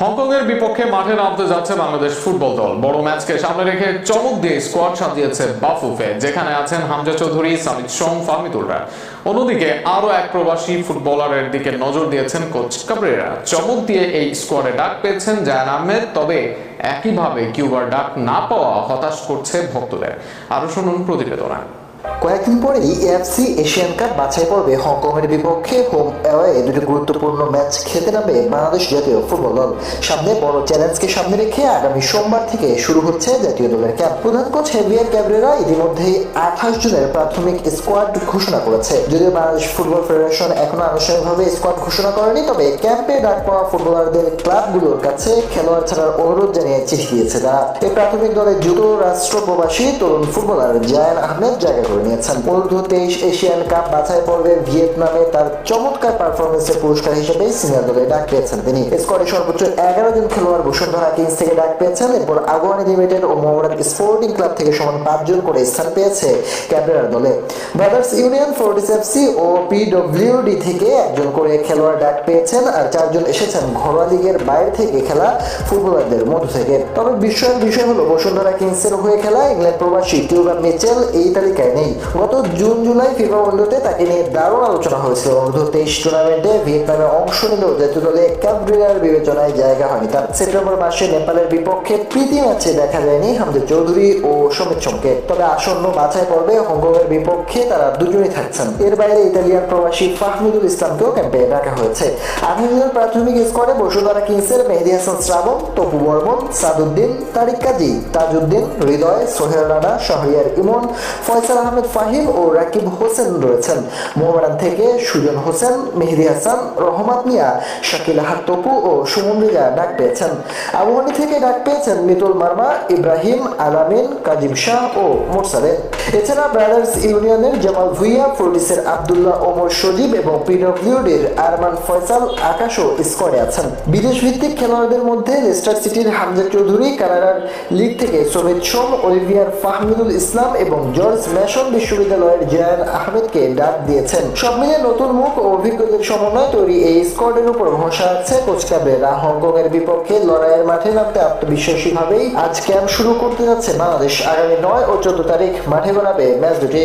হংকংয়ের বিপক্ষে মাঠে নামতে যাচ্ছে বাংলাদেশ ফুটবল দল। বড় ম্যাচকে সামনে রেখে চমক দিয়ে স্কোয়াড সাজিয়েছে বাফুফে, যেখানে আছেন হামজা চৌধুরী সামিদ সোম ফাহমিদুলরা অন্যদিকে আরও এক প্রবাসী ফুটবলারের দিকে নজর দিয়েছেন কোচ কাবরেরা। চমক দিয়ে এই স্কোয়াডে ডাক পেয়েছেন জায়ান আহমেদ, তবে একইভাবে কিউবার ডাক না পাওয়া হতাশ করছে ভক্তদের। আরও শুনুন প্রতিবেদনা। কয়েকদিন পরেই এএফসি এশিয়ান কাপ বাছাই পর্বে হংকংয়ের বিপক্ষে হোম অ্যাওয়ে দুটি গুরুত্বপূর্ণ ম্যাচ খেলতে নামবে বাংলাদেশ জাতীয় ফুটবল দল। সামনে বড় চ্যালেঞ্জকে সামনে রেখে আগামী সোমবার থেকে শুরু হচ্ছে জাতীয় দলের ক্যাম্প। প্রধান কোচ হেভিয়ার ক্যাবরেরা ইতিমধ্যেই আঠাশ জনের প্রাথমিক স্কোয়াড ঘোষণা করেছে। যদিও বাংলাদেশ ফুটবল ফেডারেশন এখনও আনুষ্ঠানিকভাবে স্কোয়াড ঘোষণা করেনি, তবে ক্যাম্পে ডাক পাওয়া ফুটবলারদের ক্লাবগুলোর কাছে খেলোয়াড় ছাড়ার অনুরোধ জানিয়ে চিঠি দিয়েছে তারা। এই প্রাথমিক দলে যুক্তরাষ্ট্র প্রবাসী তরুণ ফুটবলার জায়ান আহমেদ জায়গা করে নিয়েছেন। অনূর্ধ্ব তেইশ এশিয়ান কাপ বাছাই পর্বে ভিয়েতনামে তার চমৎকার পারফরমেন্সের পুরস্কার হিসেবে সিনিয়র দলে ডাক পেয়েছেন তিনি। স্কোয়াডে সর্বোচ্চ এগারো জন খেলোয়াড় বসুন্ধরা কিংস থেকে ডাক পেয়েছেন, এরপর আগুয়ানি লিমিটেড ও মোহামেডান স্পোর্টিং ক্লাব থেকে সমান পাঁচজন করে স্থান পেয়েছে ক্যাবরেরার দলে। ব্রাদার্স ইউনিয়ন, ফোর্টিস এফসি ও পিডব্লিউডি থেকে একজন করে খেলোয়াড় ডাক পেয়েছেন আর চারজন এসেছেন ঘরোয়া লিগের বাইরে থেকে খেলা ফুটবলারদের মধ্য থেকে। তবে বিস্ময়ের বিষয় হলো, বসুন্ধরা কিংসের হয়ে খেলা ইংল্যান্ড প্রবাসী টিউবা মিচেল এই তালিকায় নেই। গত জুন, জুলাই ফিফা ওয়ার্ল্ডতে তাকে নিয়ে দারুণ আলোচনা হয়েছিল। অনূর্ধ্ব তেইশ টুর্নামেন্টে ভিয়েতনামে অংশ নিলেও জাতীয় দলে ক্যাবরিয়ার বিবেচনায় জায়গা হয়নি, তার সেপ্টেম্বর মাসে নেপালের বিপক্ষে প্রীতি ম্যাচে দেখা যায়নি হামজা চৌধুরী ও সমিত চমকে তবে আসন্ন বাছাই পর্বে হংকংয়ের বিপক্ষে তারা দুজনই থাকছেন। এর বাইরে ইতালিয়ান প্রবাসী ফাহমিদুল ইসলামকেও ক্যাম্পে রাখা হয়েছে। আঠারো প্রাথমিক স্কোয়াডে বসুন্ধরা কিংসের মেহেদি হাসান শ্রাবণ, তপু বর্মন, সাদুদ্দিন, তারিক কাজী, তাজউদ্দিন, হৃদয়, সোহেল রানা, শাহরিয়ার ইমন, ফয়সাল আহমেদ ফাহিম ও রাকিব হোসেন রয়েছেন। মোহামেডান থেকে সুজন হোসেন, মেহেদি হাসান, রহমত মিয়া, শাকিল আহাদ তপু ও সুমন রিজা ডাক পেয়েছেন। আবহানী থেকে ডাক পেয়েছেন মিতুল মার্মা, ইব্রাহিম, আলামিন, কাজিম শাহ ও মোরসালে। এছাড়া ব্রাদার্স ইউনিয়নের জামাল ভুইয়া ফোর্টিসের আবদুল্লাহ ওমর সজীব এবং পিডব্লিউডির আরমান ফয়সাল আকাশও স্কোয়াডে আছেন। বিদেশ ভিত্তিক খেলোয়াড়দের মধ্যে লেস্টার সিটির হামজা চৌধুরী কানাডার লিগ থেকে সমিত সোম, অলিভিয়ার ফাহমিদুল ইসলাম এবং জর্জ ম্যাশন বিশ্ববিদ্যালয়ের জয়ান আহমেদকে ডাক দিয়েছেন। সব মিলিয়ে নতুন মুখ ও অভিজ্ঞদের সমন্বয় তৈরি এই স্কোয়াডের উপর ভরসা আছে কোচ হংকং এর বিপক্ষে লড়াইয়ের মাঠে নামতে আত্মবিশ্বাসী ভাবেই আজ ক্যাম্প শুরু করতে যাচ্ছে বাংলাদেশ। আগামী নয় ও চোদ্দ তারিখ মাঠে গড়াবে ম্যাচ দুটি।